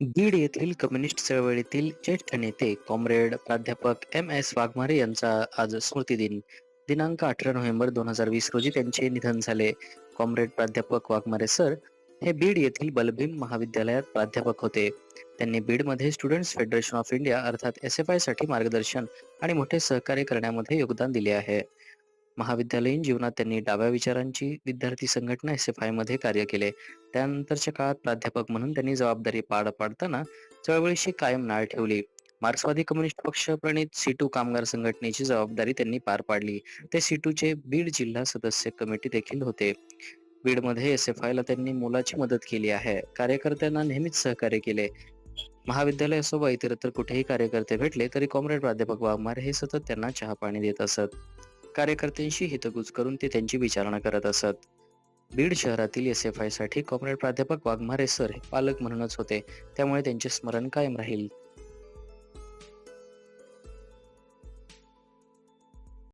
बीड येथील कम्युनिस्ट चळवळीतील ज्येष्ठ नेते कॉम्रेड प्राध्यापक एम एस वाघमारे यांचा आज स्मृतिदिन. दिनांक अठरा नोव्हेंबर दोन हजार वीस रोजी त्यांचे निधन झाले. कॉम्रेड प्राध्यापक वाघमारे सर हे बीड येथील बलभीम महाविद्यालयात प्राध्यापक होते. त्यांनी बीडमध्ये स्टुडंट्स फेडरेशन ऑफ इंडिया अर्थात एस एफ आयसाठी मार्गदर्शन आणि मोठे सहकार्य करण्यामध्ये योगदान दिले आहे. महाविद्यालयीन जीवनात त्यांनी डाव्या विचारांची विद्यार्थी संघटना एस एफ आयमध्ये कार्य केले. त्यानंतरच्या काळात प्राध्यापक म्हणून त्यांनी जबाबदारी पार पाडताना चळवळीशी कायम नाळ ठेवली. मार्क्सवादी कम्युनिस्ट पक्ष प्रणित सीटू कामगार संघटनेची जबाबदारी त्यांनी पार पाडली. ते सीटूचे बीड जिल्हा सदस्य कमिटी देखील होते. बीडमध्ये एस एफ ला त्यांनी मोलाची मदत केली आहे. कार्यकर्त्यांना नेहमीच सहकार्य केले. महाविद्यालय असो वा इतरत्र कुठेही कार्यकर्ते भेटले तरी कॉम्रेड प्राध्यापक वाघमारे हे सतत त्यांना चहा पाणी देत असत. कार्यकर्त्यांशी हितगुज करून ते त्यांची विचारणा करत असत. बीड शहरातील एस एफ आयसाठी कॉम्रेड प्राध्यापक वाघमारे सर हे पालक म्हणूनच होते. त्यामुळे त्यांचे स्मरण कायम राहील.